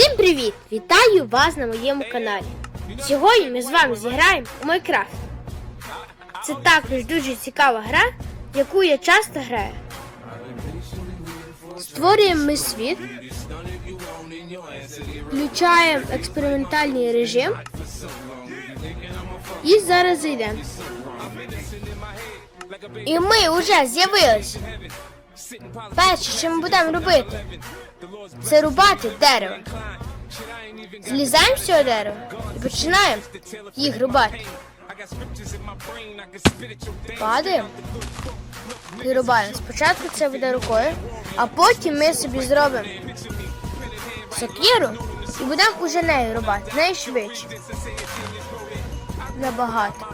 Всім привіт! Вітаю вас на моєму каналі. Сьогодні ми з вами зіграємо у Майнкрафт. Це також дуже цікава гра, яку я часто граю. Створюємо ми світ, включаємо експериментальний режим і зараз зайдемо. І ми вже з'явилися. Перше, що ми будемо робити, це рубати дерево. Злізаємо з цього дерева і починаємо їх рубати. Падаємо і рубаємо. Спочатку це буде рукою, а потім ми собі зробимо сокиру і будемо уже нею рубати, найшвидше. Набагато.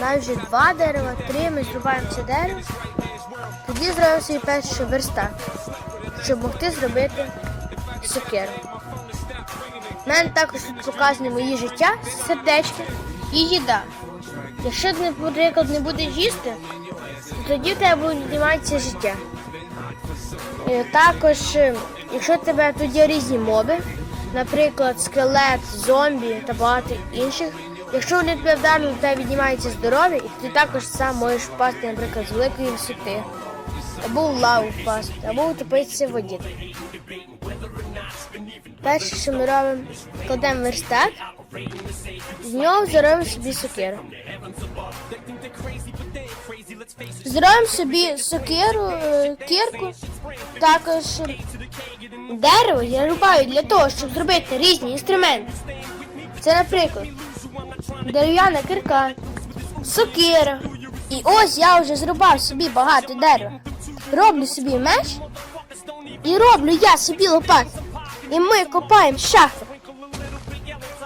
Нас два дерева, три, ми зрубаємо це дерево. Тоді зробимо собі перший верстак, щоб могти зробити сокиру. У мене також тут показані мої життя, сердечки і їда. Якщо ти, наприклад, не будеш їсти, то тоді в тебе буде зніматися життя. І також, е, якщо в тебе є різні моби, наприклад, скелет, зомбі та багато інших, якщо вони тебе вдарили, то тебе віднімається здоров'я, і ти також сам можеш впасти, наприклад, з великої висоти, або в лаву впасти, або утопитися в воді. Перше, що ми робимо, кладемо верстак, з нього зробимо собі сокиру. Зробимо собі сокиру, е, кірку, також дерево я рубаю для того, щоб зробити різні інструменти. Це, наприклад, дерев'яна кирка, сокира. І ось я вже зрубав собі багато дерева. Роблю собі меч і роблю я собі лопату. І ми копаємо шахту.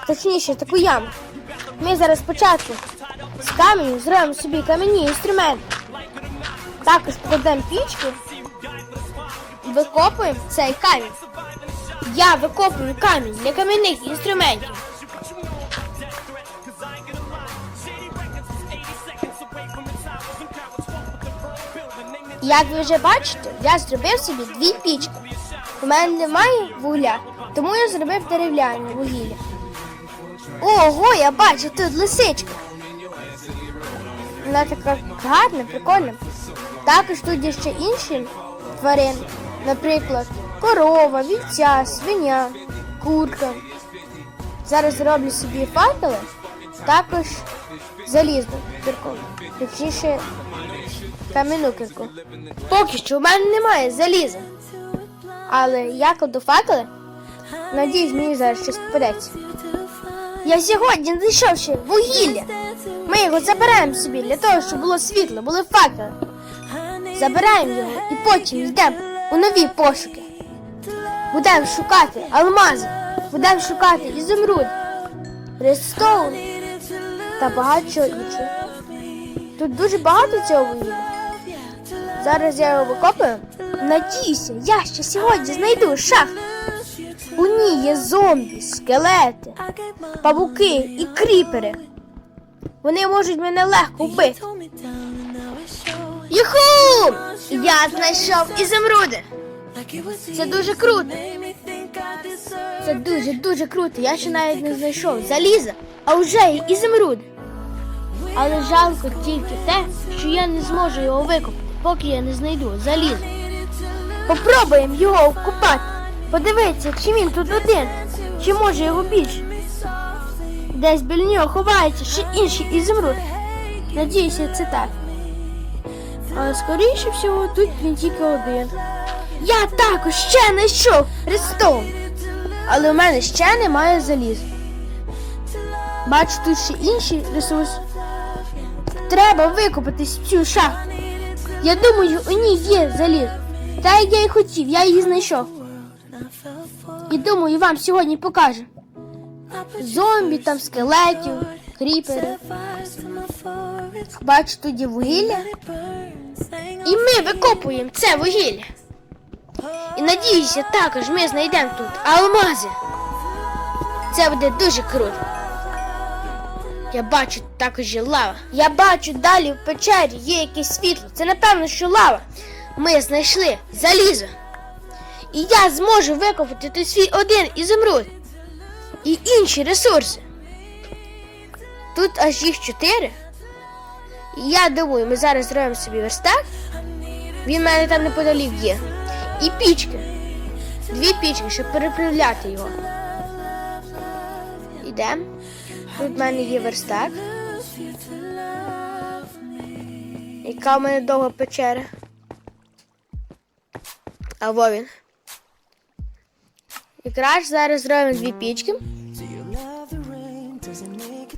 Точніше, таку яму. Ми зараз спочатку з каменю зробимо собі кам'яні інструменти. Також покладемо пічку, викопуємо цей камінь. Я викопую камінь для кам'яних інструментів. Як ви вже бачите, я зробив собі дві пічки. У мене немає вугля, тому я зробив дерев'яне вугілля. Ого, я бачу тут лисичка. Вона така гарна, прикольна. Також тут є ще інші тварини, наприклад, корова, вівця, свиня, курка. Зараз роблю собі факели, також залізну точніше кам'яну кірку. Поки що в мене немає заліза. Але я кладу факели, надіюсь, мені зараз щось попадеться. Я сьогодні знайшов ще вугілля. Ми його забираємо собі для того, щоб було світло, були факели. Забираємо його і потім йдемо у нові пошуки. Будемо шукати алмази, будемо шукати ізумруд, редстоун та багато іншого. Тут дуже багато цього вугілля. Зараз я його викопаю. Надіюся, я ще сьогодні знайду шахту. У ній є зомбі, скелети, павуки і кріпери. Вони можуть мене легко вбити. Юху! Я знайшов ізумруди. Це дуже круто. Це дуже дуже круто. Я ще навіть не знайшов заліза, а вже є ізумруд. Але жалко тільки те, що я не зможу його викопати, поки я не знайду залізо. Попробуємо його вкопати. Подивитися, чи він тут один, чи може його більше. Десь біля нього ховається ще інший ізумруд. Надіюся, це так. Але скоріше всього тут він тільки один. Я також ще знайшов Рестон. Але у мене ще немає заліз. Бачу тут ще інший ресурс. Треба викопати цю шахту. Я думаю, у ній є заліз. Та як я і хотів, я її знайшов. І думаю, вам сьогодні покажу. Зомбі, там скелетів, кріпери. Бачу, є вугілля. І ми викопуємо це вугілля. І надіюся, також ми знайдемо тут алмази. Це буде дуже круто. Я бачу також є лава. Я бачу далі в печері є якесь світло. Це напевно, що лава. Ми знайшли залізо. І я зможу викопати той свій один ізумруд. І інші ресурси. Тут аж їх чотири. І я думаю, ми зараз зробимо собі верстак. Він в мене там неподалік є. І пічки. Дві пічки, щоб переправляти його. Ідемо. Тут в мене є верстак. Яка в мене довга печера. А во він. Якраз зараз зробимо дві пічки.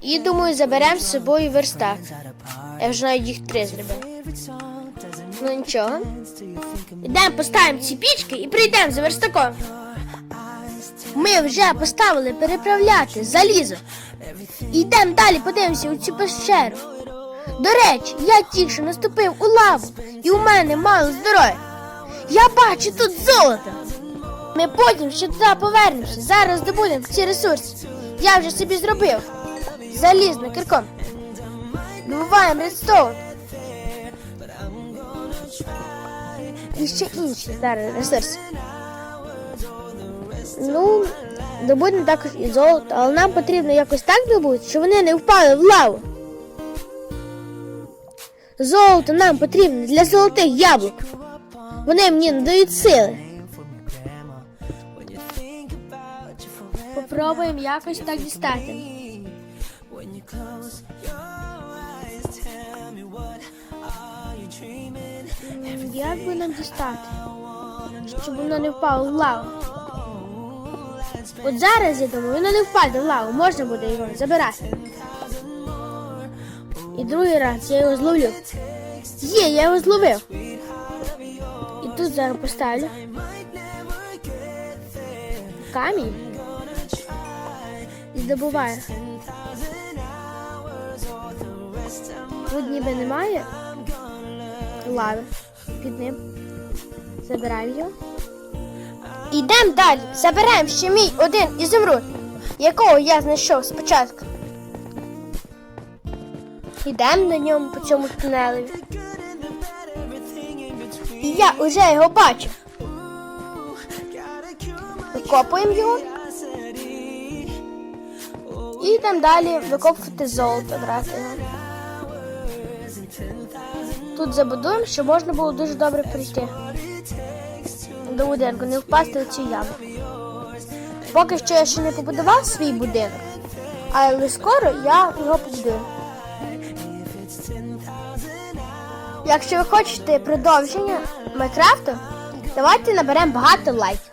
І думаю, заберемо з собою верстак. Я вже навіть їх три зробив. Ну нічого. Ідемо поставимо ці пічки і прийдемо за верстаком. Ми вже поставили переправляти залізо. Йдемо далі, подивимося у цю пещеру. До речі, я тільки наступив у лаву, і у мене мало здоров'я. Я бачу тут золото. Ми потім ще туди повернемося. Зараз добудемо ці ресурси. Я вже собі зробив. Залізно кирком. Добуваємо редстоун. І ще інші зараз ресурси. Ну, добудемо також і золото, але нам потрібно якось так добути, щоб вони не впали в лаву. Золото нам потрібно для золотих яблук. Вони мені надають сили. Попробуємо якось так дістати. Як би нам дістати? Щоб воно не впало в лаву. От зараз, я думаю, воно не впаде в лаву, можна буде його забирати. І другий раз я його зловлю. Є, я його зловив. І тут зараз поставлю. Камінь. І здобуваю. Тут ніби немає лави під ним. Забираємо його. Ідемо далі. Забираємо ще мій один ізумруд, якого я знайшов спочатку. Йдемо на ньому по цьому тунелеві. І я вже його бачу. Викопуємо його. І йдемо далі викопувати золото, брати. Тут забудуємо, щоб можна було дуже добре прийти. До будинку, не впасти в цю яму. Поки що я ще не побудував свій будинок, але скоро я його побудую. Якщо ви хочете продовження Майнкрафту, давайте наберемо багато лайків,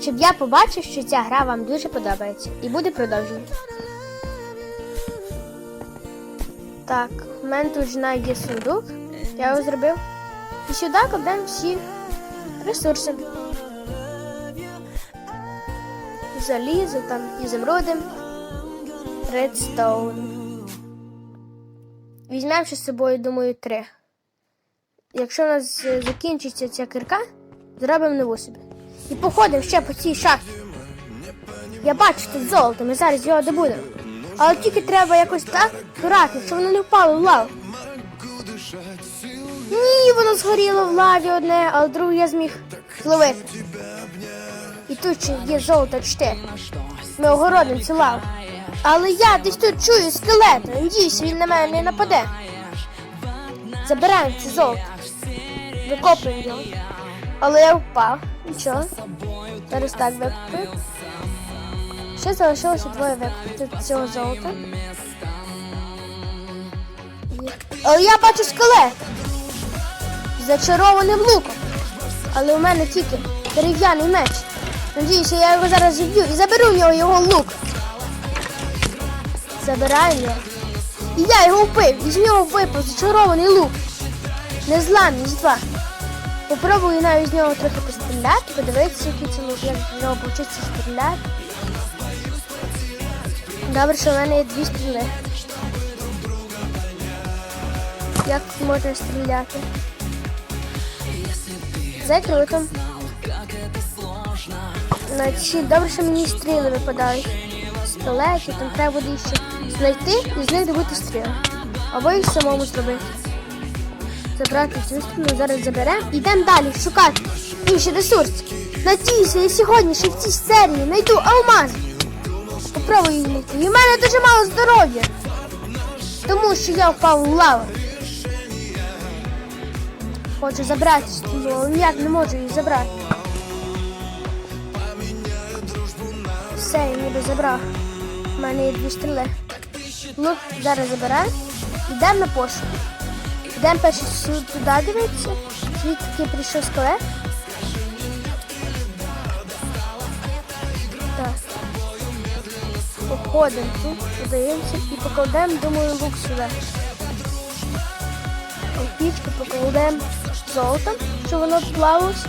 щоб я побачив, що ця гра вам дуже подобається і буде продовження. Так, в мене тут навіть є сундук, я його зробив. І сюди кладемо всі ресурси. Залізо, там, ізумруди, редстоун. Візьмемо з собою, думаю, три. Якщо у нас е, закінчиться ця кирка, зробимо нову собі. І походимо ще по цій шахті. Я бачу тут золото, ми зараз його добудемо. Але тільки треба якось так акуратно, щоб воно не впало в лаву. Ні, воно згоріло в лаві одне, але друге я зміг зловити. І тут ще є золото 4. Ми огородимо цю лаву. Але я десь тут чую скелет. Надіюсь, він на мене не нападе. Забираємо це золото. Викопуємо його. Але я впав. Нічого. Зараз так викопую. Ще залишилося двоє викопати цього золота. Але я бачу скелет. Зачарованим луком. Але у мене тільки дерев'яний меч. Надіюся, я його зараз зіб'ю і заберу в нього його лук. Забираю його. І я його вбив, і з нього випав зачарований лук. Незламність два. Попробую навіть з нього трохи постріляти, подивитися, який це лук, як з нього повчитися стріляти. Добре, що в мене є дві стріли. Як можна стріляти? За круто. Значить, добре, що мені стріли випадають. Скелети, там треба буде ще знайти і з них добути стріли. Або їх самому зробити. Забрати цю стрілу, зараз заберемо йдемо далі шукати інші ресурси. Надіюся, я сьогодні ще в цій серії знайду алмаз. Попробую її знайти. І в мене дуже мало здоров'я. Тому що я впав у лаву. Хочу забрати стрілу, але ніяк не можу її забрати. Все, я ніби забрав. У мене є дві стріли. Ну, зараз забираємо. Йдемо на пошук. Йдемо перше туди дивитися. Звідки прийшов скелет. Так. Походимо тут, подаємося і покладемо, думаю, лук сюди. Пічку покладемо золотом, щоб воно плавалось.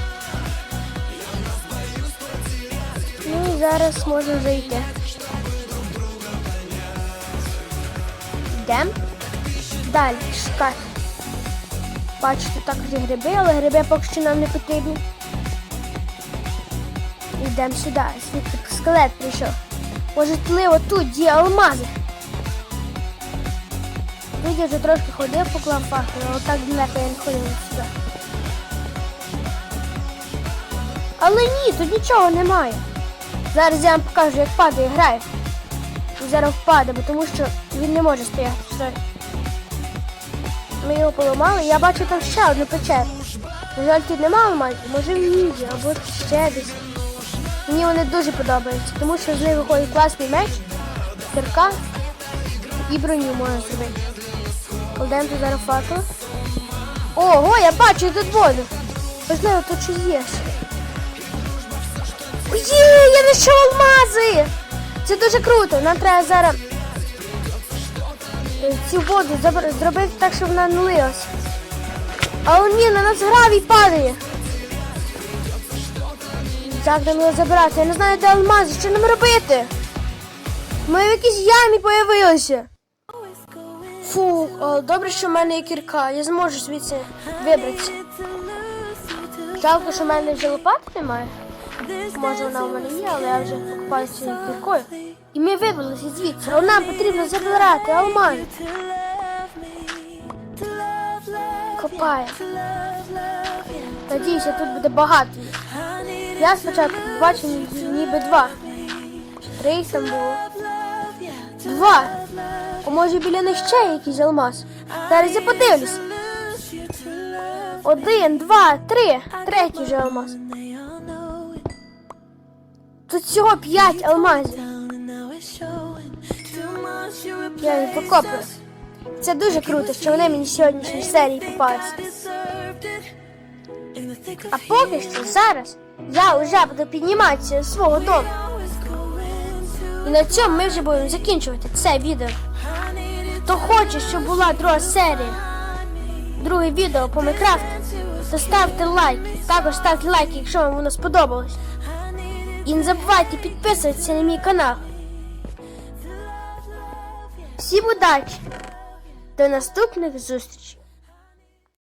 Зараз можна зайти. Йдемо. Далі шукати. Бачите, також є гриби, але гриби поки що нам не потрібні. Йдемо сюди, звідти скелет прийшов. Може, тливо тут є алмази. Видя вже трошки ходив по кламфаху, але так далеко я не ходив сюди. Але ні, тут нічого немає. Зараз я вам покажу, як падає грає. Зараз впаде, бо тому що він не може стояти. Ми його поламали, я бачу там ще одну печеру. На жаль, тут немає алмазів, може в Ніді або ще десь. Мені вони дуже подобаються, тому що з них виходить класний меч, кирка і броню можна зробити. Кладемо тут зараз. Ого, я бачу тут воду. Можливо, тут щось є. Ще. Я знайшов алмази! Це дуже круто. Нам треба зараз е, цю воду зробити так, щоб вона не лилась. Але ні, на нас гравій падає. Як нам його забрати? Я не знаю, де алмази, що нам робити? Ми в якійсь ямі появилися. Фух, о, добре, що в мене є кірка. Я зможу звідси вибратися. Жалко, що в мене вже лопати немає. Може вона у мене є, але я вже покупаюся кіркою. І ми вибралися звідси, але нам потрібно забирати алмази. Копає. Надіюся, тут буде багато. Я спочатку побачив ніби два. Три там було. Два. А може біля них ще якийсь алмаз. Зараз я подивлюся. Один, два, три. Третій вже алмаз. Тут всього п'ять алмазів. Я їх покоплю. Це дуже круто, що вони мені сьогоднішній серії попалися. А поки що зараз я вже буду підніматися з свого дому. І на цьому ми вже будемо закінчувати це відео. Хто хоче, щоб була друга серія, друге відео по Майнкрафту, то ставте лайк. Також ставте лайк, якщо вам воно сподобалось. І не забувайте підписуватися на мій канал. Всім удачі! До наступних зустрічей!